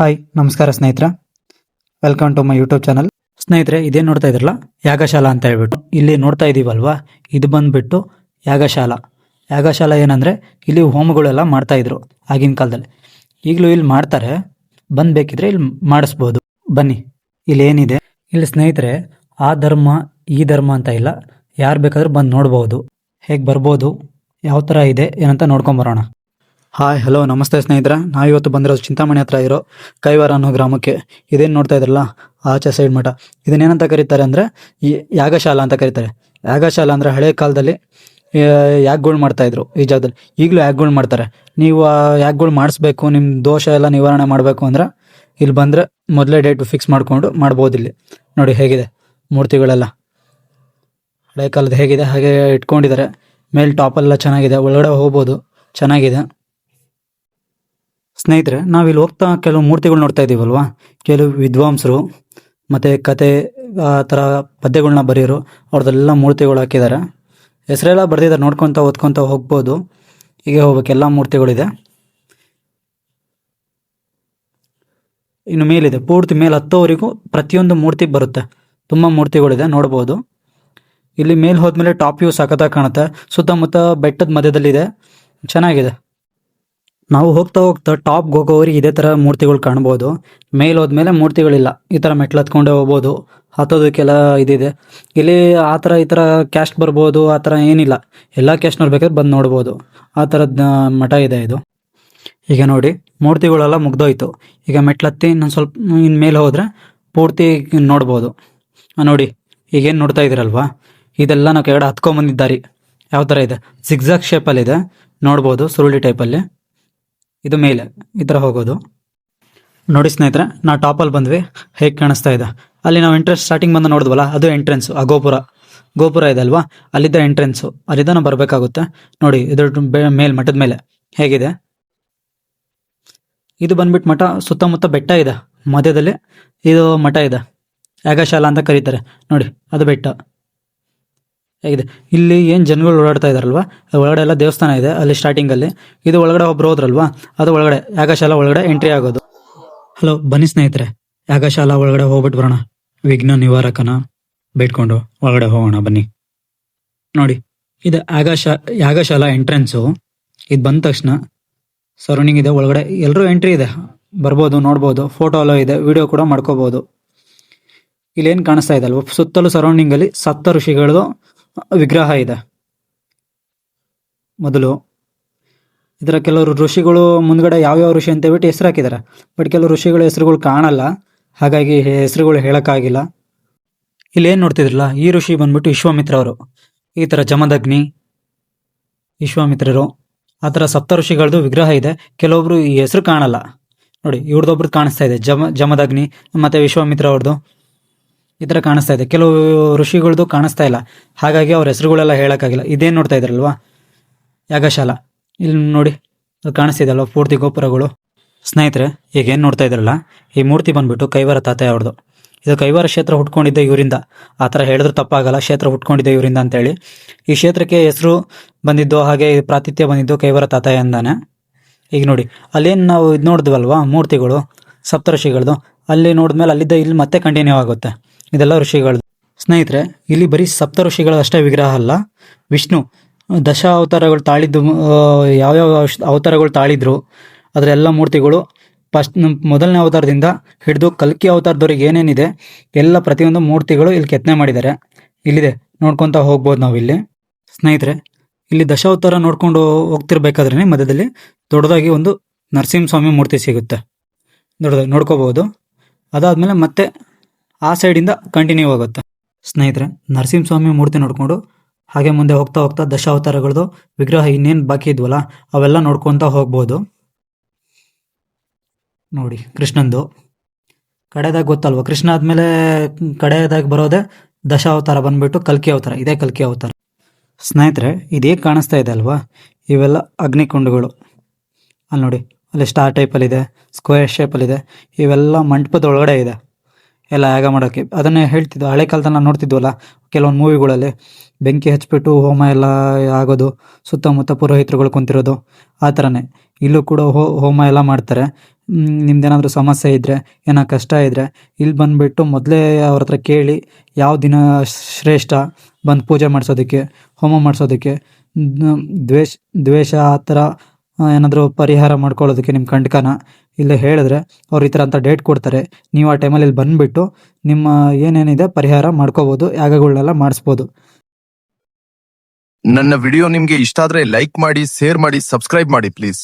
Hi, ನಮಸ್ಕಾರ ಸ್ನೇಹಿತರ. Welcome to my YouTube channel ಸ್ನೇಹಿತರೆ ಇದೇ ನೋಡ್ತಾ ಇದ್ರಲ್ಲ ಯಾಗಶಾಲಾ ಅಂತ ಹೇಳ್ಬಿಟ್ಟು. ಇಲ್ಲಿ ನೋಡ್ತಾ ಇದ್ದೀವಲ್ವಾ ಇದು ಬಂದ್ಬಿಟ್ಟು ಯಾಗಶಾಲಾ. ಯಾಗಶಾಲಾ ಏನಂದ್ರೆ, ಇಲ್ಲಿ ಹೋಮಗಳೆಲ್ಲ ಮಾಡ್ತಾ ಇದ್ರು ಆಗಿನ ಕಾಲದಲ್ಲಿ. ಈಗಲೂ ಇಲ್ಲಿ ಮಾಡ್ತಾರೆ. ಬಂದ್ ಬೇಕಿದ್ರೆ ಇಲ್ಲಿ ಮಾಡಿಸ್ಬೋದು. ಬನ್ನಿ ಇಲ್ಲಿ ಏನಿದೆ ಇಲ್ಲಿ ಸ್ನೇಹಿತರೆ, ಆ ಧರ್ಮ, ಈ ಧರ್ಮ ಅಂತ ಇಲ್ಲ. ಯಾರು ಬೇಕಾದ್ರೂ ಬಂದು ನೋಡ್ಬೋದು. ಹೇಗೆ ಬರ್ಬೋದು? ಯಾವ ಥರ ಇದೆ ಏನಂತ ನೋಡ್ಕೊಂಬರೋಣ ಹಾಯ್, ಹಲೋ, ನಮಸ್ತೆ ಸ್ನೇಹಿತರೆ. ನಾವಿವತ್ತು ಬಂದಿರೋದು ಚಿಂತಾಮಣಿ ಹತ್ರ ಇರೋ ಕೈವಾರ ಅನ್ನೋ ಗ್ರಾಮಕ್ಕೆ. ಇದೇನು ನೋಡ್ತಾ ಇದ್ರಲ್ಲ? ಆಚೆ ಸೈಡ್ ಮಠ. ಇದನ್ನೇನಂತ ಕರೀತಾರೆ ಅಂದರೆ, ಈ ಯಾಗಶಾಲಾ ಅಂತ ಕರೀತಾರೆ. ಯಾಗಶಾಲಾ ಅಂದರೆ ಹಳೆ ಕಾಲದಲ್ಲಿ ಯಾಗಗಳು ಮಾಡ್ತಾಯಿದ್ರು ಈ ಜಾಗದಲ್ಲಿ. ಈಗಲೂ ಯಾಗಗಳು ಮಾಡ್ತಾರೆ. ನೀವು ಯಾಗಗಳು ಮಾಡಿಸ್ಬೇಕು ನಿಮ್ಮ ದೋಷ ಎಲ್ಲ ನಿವಾರಣೆ ಮಾಡಬೇಕು ಅಂದ್ರೆ ಇಲ್ಲಿ ಬಂದರೆ ಮೊದಲೇ ಡೇಟ್ ಫಿಕ್ಸ್ ಮಾಡಿಕೊಂಡು ಮಾಡ್ಬೋದು ಇಲ್ಲಿ. ನೋಡಿ, ಹೇಗಿದೆ ಮೂರ್ತಿಗಳೆಲ್ಲ. ಹಳೆ ಕಾಲದ ಹೇಗಿದೆ? ಹಾಗೆ ಇಟ್ಕೊಂಡಿದ್ದಾರೆ. ಮೇಲೆ ಟಾಪೆಲ್ಲ ಚೆನ್ನಾಗಿದೆ. ಒಳಗಡೆ ಹೋಗ್ಬೋದು. ಚೆನ್ನಾಗಿದೆ. ಸ್ನೇಹಿತರೆ, ನಾವಿಲ್ಲಿ ಹೋಗ್ತಾ ಕೆಲವು ಮೂರ್ತಿಗಳು ನೋಡ್ತಾ ಇದ್ದೀವಲ್ವಾ? ಕೆಲವು ವಿದ್ವಾಂಸರು ಮತ್ತು ಕತೆ, ಆ ಥರ ಪದ್ಯಗಳನ್ನ ಬರೆಯೋರು, ಅವ್ರದ್ದೆಲ್ಲ ಮೂರ್ತಿಗಳು ಹಾಕಿದ್ದಾರೆ. ಹೆಸರೆಲ್ಲ ಬರೆದಿದ್ದಾರೆ, ನೋಡ್ಕೊತ, ಓದ್ಕೊತ ಹೋಗ್ಬೋದು. ಹೀಗೆ ಹೋಗ್ಬೇಕು, ಎಲ್ಲ ಮೂರ್ತಿಗಳಿದೆ. ಇನ್ನು ಮೇಲಿದೆ, ಪೂರ್ತಿ ಮೇಲೆ ಹತ್ತೋವರೆಗೂ ಪ್ರತಿಯೊಂದು ಮೂರ್ತಿ ಬರುತ್ತೆ. ತುಂಬ ಮೂರ್ತಿಗಳಿದೆ, ನೋಡ್ಬೋದು. ಇಲ್ಲಿ ಮೇಲೆ ಹೋದ್ಮೇಲೆ ಟಾಪ್ ವ್ಯೂ ಸಖತ್ತಾಗಿ ಕಾಣುತ್ತೆ. ಸುತ್ತಮುತ್ತ ಬೆಟ್ಟದ ಮಧ್ಯದಲ್ಲಿದೆ. ಚೆನ್ನಾಗಿದೆ. ನಾವು ಹೋಗ್ತಾ ಹೋಗ್ತಾ ಟಾಪ್ಗೆ ಹೋಗೋವರಿಗೆ ಇದೇ ಥರ ಮೂರ್ತಿಗಳು ಕಾಣ್ಬೋದು. ಮೇಲೆ ಹೋದ್ಮೇಲೆ ಮೂರ್ತಿಗಳಿಲ್ಲ. ಈ ಥರ ಮೆಟ್ಲು ಹತ್ಕೊಂಡೇ ಹೋಗ್ಬೋದು. ಹತ್ತೋದಕ್ಕೆಲ್ಲ ಇದಿದೆ. ಇಲ್ಲಿ ಆ ಥರ ಈ ಥರ ಕ್ಯಾಸ್ಟ್ ಬರ್ಬೋದು. ಆ ಥರ ಏನಿಲ್ಲ. ಎಲ್ಲ ಕ್ಯಾಸ್ಟ್ನವ್ರು ಬೇಕಾದ್ರೆ ಬಂದು ನೋಡ್ಬೋದು. ಆ ಥರದ ಮಠ ಇದೆ ಇದು. ಈಗ ನೋಡಿ, ಮೂರ್ತಿಗಳೆಲ್ಲ ಮುಗ್ದೋಯ್ತು. ಈಗ ಮೆಟ್ಲತ್ತಿ ಇನ್ನೊಂದು ಸ್ವಲ್ಪ ಇನ್ನು ಮೇಲೆ ಹೋದರೆ ಪೂರ್ತಿ ನೋಡ್ಬೋದು. ನೋಡಿ, ಈಗೇನು ನೋಡ್ತಾ ಇದ್ದೀರಲ್ವಾ? ಇದೆಲ್ಲ ನಾವು ಕೆಳಗಡೆ ಹತ್ಕೊಂಬಂದಿದ್ದಾರೆ ಯಾವ ಥರ ಇದೆ? ಸಿಗ್ಸಾಕ್ ಶೇಪಲ್ಲಿದೆ ನೋಡ್ಬೋದು, ಸುರುಳಿ ಟೈಪಲ್ಲಿ ಇದು ಮೇಲೆ, ಈ ಥರ ಹೋಗೋದು. ನೋಡಿ ಸ್ನೇಹಿತರೆ ನಾವು ಟಾಪಲ್ಲಿ ಬಂದ್ವಿ, ಹೇಗೆ ಕಾಣಿಸ್ತಾ ಇದೆ. ಅಲ್ಲಿ ನಾವು ಎಂಟ್ರೆನ್ಸ್ ಸ್ಟಾರ್ಟಿಂಗ್ ಬಂದು ನೋಡಿದ್ವಲ್ಲ, ಅದು ಎಂಟ್ರೆನ್ಸು ಆ ಗೋಪುರ. ಗೋಪುರ ಇದೆ ಅಲ್ವಾ? ಅಲ್ಲಿದ್ದ ಎಂಟ್ರೆನ್ಸು ಅಲ್ಲಿದ್ದ ನಾವು ಬರಬೇಕಾಗುತ್ತೆ. ನೋಡಿ, ಇದ್ರ ಮೇಲೆ ಮಠದ ಮೇಲೆ. ಹೇಗಿದೆ? ಇದು ಬಂದ್ಬಿಟ್ಟು ಮಠ, ಸುತ್ತಮುತ್ತ ಬೆಟ್ಟ ಇದೆ. ಮಧ್ಯದಲ್ಲಿ ಇದು ಮಠ ಇದೆ. ಯಾಗಶಾಲ ಅಂತ ಕರೀತಾರೆ. ನೋಡಿ, ಅದು ಬೆಟ್ಟ. ಹೇಗಿದೆ? ಇಲ್ಲಿ ಏನು ಜನಗಳು ಓಡಾಡ್ತಾ ಇದಾರಲ್ವಾ? ಒಳಗಡೆ ಎಲ್ಲ ದೇವಸ್ಥಾನ ಇದೆ, ಅಲ್ಲಿ ಸ್ಟಾರ್ಟಿಂಗಲ್ಲಿ ಇದು ಒಳಗಡೆ ಒಬ್ಬರು ಹೋದ್ರಲ್ವಾ? ಅದು ಒಳಗಡೆ, ಯಾಗಶಾಲಾ ಒಳಗಡೆ ಎಂಟ್ರಿ ಆಗೋದು. ಹಲೋ ಬನ್ನಿ ಸ್ನೇಹಿತರೆ, ಯಾಗಶಾಲಾ ಒಳಗಡೆ ಹೋಗ್ಬಿಟ್ಟು ಬರೋಣ. ವಿಘ್ನ ನಿವಾರಕನ ಬೇಡ್ಕೊಂಡು ಒಳಗಡೆ ಹೋಗೋಣ, ಬನ್ನಿ. ನೋಡಿ, ಇದು ಯಾಗಶ, ಯಾಗಶಾಲಾ ಎಂಟ್ರೆನ್ಸು ಇದು ಬಂದ ತಕ್ಷಣ ಸರೌಂಡಿಂಗ್ ಇದೆ, ಒಳಗಡೆ ಎಲ್ಲರೂ ಎಂಟ್ರಿ ಇದೆ. ಬರ್ಬೋದು, ನೋಡ್ಬೋದು ಫೋಟೋ ಎಲ್ಲ ಇದೆ ವಿಡಿಯೋ ಕೂಡ ಮಾಡ್ಕೋಬೋದು. ಇಲ್ಲೇನು ಕಾಣಿಸ್ತಾ ಇದೆ ಅಲ್ವ? ಸುತ್ತಲೂ ಸರೌಂಡಿಂಗಲ್ಲಿ ಸತ್ತ ಋಷಿಗಳದು ವಿಗ್ರಹ ಇದೆ. ಮೊದಲು ಇದರ ಕೆಲವರು ಋಷಿಗಳು ಮುಂದ್ಗಡೆ ಯಾವ್ಯಾವ ಋಷಿ ಅಂತ ಹೇಳ್ಬಿಟ್ಟು ಹೆಸರು ಹಾಕಿದ್ದಾರೆ. ಬಟ್ ಕೆಲವು ಋಷಿಗಳ ಹೆಸರುಗಳು ಕಾಣಲ್ಲ. ಹಾಗಾಗಿ ಹೆಸರುಗಳು ಹೇಳೋಕ್ಕಾಗಿಲ್ಲ. ಇಲ್ಲಿ ಏನು ನೋಡ್ತಿದ್ರಲ್ಲ, ಈ ಋಷಿ ಬಂದ್ಬಿಟ್ಟು ವಿಶ್ವಾಮಿತ್ರ ಅವರು. ಈ ಥರ ಜಮದಗ್ನಿ, ವಿಶ್ವಾಮಿತ್ರರು, ಆ ಥರ ಸಪ್ತ ಋಷಿಗಳದ್ದು ವಿಗ್ರಹ ಇದೆ. ಕೆಲವೊಬ್ರು ಈ ಹೆಸರು ಕಾಣಲ್ಲ. ನೋಡಿ ಇವ್ರದ್ದೊಬ್ರದ್ದು ಕಾಣಿಸ್ತಾ ಇದೆ. ಜಮ, ಜಮದಗ್ನಿ, ಮತ್ತು ವಿಶ್ವಾಮಿತ್ರ ಅವ್ರದ್ದು ಈ ಥರ ಕಾಣಿಸ್ತಾ ಇದೆ. ಕೆಲವು ಋಷಿಗಳದ್ದು ಕಾಣಿಸ್ತಾ ಇಲ್ಲ. ಹಾಗಾಗಿ ಅವ್ರ ಹೆಸರುಗಳೆಲ್ಲ ಹೇಳೋಕ್ಕಾಗಿಲ್ಲ. ಇದೇನು ನೋಡ್ತಾ ಇದ್ರಲ್ವಾ? ಯಾಗಶಾಲ. ಇಲ್ಲಿ ನೋಡಿ, ಅದು ಕಾಣಿಸ್ತಿದೆ ಅಲ್ವಾ? ಪೂರ್ತಿ ಗೋಪುರಗಳು. ಸ್ನೇಹಿತರೆ, ಈಗ ಏನು ನೋಡ್ತಾ ಇದ್ರಲ್ಲ? ಈ ಮೂರ್ತಿ ಬಂದ್ಬಿಟ್ಟು ಕೈವಾರ ತಾತಯ್ಯ ಅವ್ರದ್ದು ಇದು ಕೈವಾರ ಕ್ಷೇತ್ರ ಹುಟ್ಕೊಂಡಿದ್ದೆ ಇವರಿಂದ. ಆ ಥರ ಹೇಳಿದ್ರೆ ತಪ್ಪಾಗಲ್ಲ. ಕ್ಷೇತ್ರ ಹುಟ್ಕೊಂಡಿದ್ದೆ ಇವರಿಂದ ಅಂತೇಳಿ. ಈ ಕ್ಷೇತ್ರಕ್ಕೆ ಹೆಸರು ಬಂದಿದ್ದು, ಹಾಗೆ ಪ್ರಾತಿಥ್ಯ ಬಂದಿದ್ದು ಕೈವಾರ ತಾತ ಅಂದಾನೆ ಈಗ ನೋಡಿ, ಅಲ್ಲೇನು ನಾವು ಇದು ನೋಡಿದ್ವಲ್ವಾ? ಮೂರ್ತಿಗಳು ಸಪ್ತರ್ಷಿಗಳದು ಅಲ್ಲಿ ನೋಡಿದ್ಮೇಲೆ ಅಲ್ಲಿದ್ದ ಇಲ್ಲಿ ಮತ್ತೆ ಕಂಟಿನ್ಯೂ ಆಗುತ್ತೆ. ಇದೆಲ್ಲ ಋಷಿಗಳದ್ದು. ಸ್ನೇಹಿತರೆ, ಇಲ್ಲಿ ಬರೀ ಸಪ್ತ ಋಷಿಗಳ ಅಷ್ಟೇ ವಿಗ್ರಹ ಅಲ್ಲ. ವಿಷ್ಣು ದಶ ಅವತಾರಗಳು ತಾಳಿದ್ದು ಯಾವ್ಯಾವ ಅವ್- ಅವತಾರಗಳು ತಾಳಿದ್ರು ಅದರೆಲ್ಲ ಮೂರ್ತಿಗಳು ಫಸ್ಟ್ ಮೊದಲನೇ ಅವತಾರದಿಂದ ಹಿಡಿದು ಕಲ್ಕಿ ಅವತಾರದವ್ರಿಗೆ ಏನೇನಿದೆ, ಎಲ್ಲ ಪ್ರತಿಯೊಂದು ಮೂರ್ತಿಗಳು ಇಲ್ಲಿ ಕೆತ್ತನೆ ಮಾಡಿದ್ದಾರೆ. ಇಲ್ಲಿದೆ, ನೋಡ್ಕೊತ ಹೋಗ್ಬೋದು ನಾವು ಇಲ್ಲಿ ಸ್ನೇಹಿತರೆ, ಇಲ್ಲಿ ದಶಾವತಾರ ನೋಡ್ಕೊಂಡು ಹೋಗ್ತಿರ್ಬೇಕಾದ್ರೆ ಮಧ್ಯದಲ್ಲಿ ದೊಡ್ಡದಾಗಿ ಒಂದು ನರಸಿಂಹಸ್ವಾಮಿ ಮೂರ್ತಿ ಸಿಗುತ್ತೆ. ದೊಡ್ಡದಾಗಿ ನೋಡ್ಕೋಬಹುದು ಅದಾದಮೇಲೆ ಮತ್ತೆ ಆ ಸೈಡಿಂದ ಕಂಟಿನ್ಯೂ ಆಗುತ್ತೆ ಸ್ನೇಹಿತರೆ, ನರಸಿಂಹಸ್ವಾಮಿ ಮೂರ್ತಿ ನೋಡಿಕೊಂಡು ಹಾಗೆ ಮುಂದೆ ಹೋಗ್ತಾ ಹೋಗ್ತಾ ದಶಾವತಾರಗಳದ್ದು, ವಿಗ್ರಹ ಇನ್ನೇನು ಬಾಕಿ ಇದ್ವಲ್ಲ, ಅವೆಲ್ಲ ನೋಡ್ಕೊತಾ ಹೋಗ್ಬೋದು. ನೋಡಿ, ಕೃಷ್ಣಂದು. ಕಡೆದಾಗ ಗೊತ್ತಲ್ವ, ಕೃಷ್ಣ ಆದಮೇಲೆ ಕಡೆಯದಾಗಿ ಬರೋದೇ ದಶಾವತಾರ ಬಂದ್ಬಿಟ್ಟು ಕಲ್ಕಿ ಅವತಾರ, ಇದೇ ಕಲ್ಕಿ ಅವತಾರ. ಸ್ನೇಹಿತರೆ, ಇದೇ ಕಾಣಿಸ್ತಾ ಇದೆ ಅಲ್ವಾ, ಇವೆಲ್ಲ ಅಗ್ನಿಕುಂಡಗಳು. ಅಲ್ಲಿ ನೋಡಿ, ಅಲ್ಲಿ ಸ್ಟಾರ್ ಟೈಪಲ್ಲಿದೆ ಸ್ಕ್ವೇರ್ ಶೇಪಲ್ಲಿದೆ ಇವೆಲ್ಲ ಮಂಟಪದ ಒಳಗಡೆ ಇದೆ. ಎಲ್ಲ ಯಾಗ ಮಾಡೋಕ್ಕೆ ಅದನ್ನೇ ಹೇಳ್ತಿದ್ದು. ಹಳೆ ಕಾಲದಲ್ಲಿ ನಾವು ನೋಡ್ತಿದ್ವಲ್ಲ, ಕೆಲವೊಂದು ಮೂವಿಗಳಲ್ಲಿ ಬೆಂಕಿ ಹಚ್ಚಿಬಿಟ್ಟು ಹೋಮ ಎಲ್ಲ ಆಗೋದು, ಸುತ್ತಮುತ್ತ ಪುರೋಹಿತರುಗಳು ಕುಂತಿರೋದು, ಆ ಥರನೇ ಇಲ್ಲೂ ಕೂಡ ಹೋ, ಹೋಮ ಎಲ್ಲ ಮಾಡ್ತಾರೆ. ನಿಮ್ದೇನಾದರೂ ಸಮಸ್ಯೆ ಇದ್ದರೆ ಏನೋ ಕಷ್ಟ ಇದ್ದರೆ ಇಲ್ಲಿ ಬಂದುಬಿಟ್ಟು ಮೊದಲೇ ಅವ್ರ ಹತ್ರ ಕೇಳಿ, ಯಾವ ದಿನ ಶ್ರೇಷ್ಠ ಬಂದು ಪೂಜೆ ಮಾಡಿಸೋದಕ್ಕೆ, ಹೋಮ ಮಾಡಿಸೋದಕ್ಕೆ ದ್ವೇಷ ದ್ವೇಷ ಆ ಥರ ಏನಾದರೂ ಪರಿಹಾರ ಮಾಡ್ಕೊಳ್ಳೋದಕ್ಕೆ ನಿಮ್ಮ ಕಂಟಕನ ಇಲ್ಲೇ ಹೇಳಿದ್ರೆ ಅವ್ರು ಈ ಥರ ಅಂತ ಡೇಟ್ ಕೊಡ್ತಾರೆ, ನೀವು ಆ ಟೈಮಲ್ಲಿ ಇಲ್ಲಿ ಬಂದುಬಿಟ್ಟು ನಿಮ್ಮ ಏನೇನಿದೆ ಪರಿಹಾರ ಮಾಡ್ಕೋಬೋದು ಯಾಗಗಳನ್ನೆಲ್ಲ ಮಾಡಿಸ್ಬೋದು. ನನ್ನ ವಿಡಿಯೋ ನಿಮ್ಗೆ ಇಷ್ಟ ಆದ್ರೆ ಲೈಕ್ ಮಾಡಿ ಶೇರ್ ಮಾಡಿ ಸಬ್ಸ್ಕ್ರೈಬ್ ಮಾಡಿ ಪ್ಲೀಸ್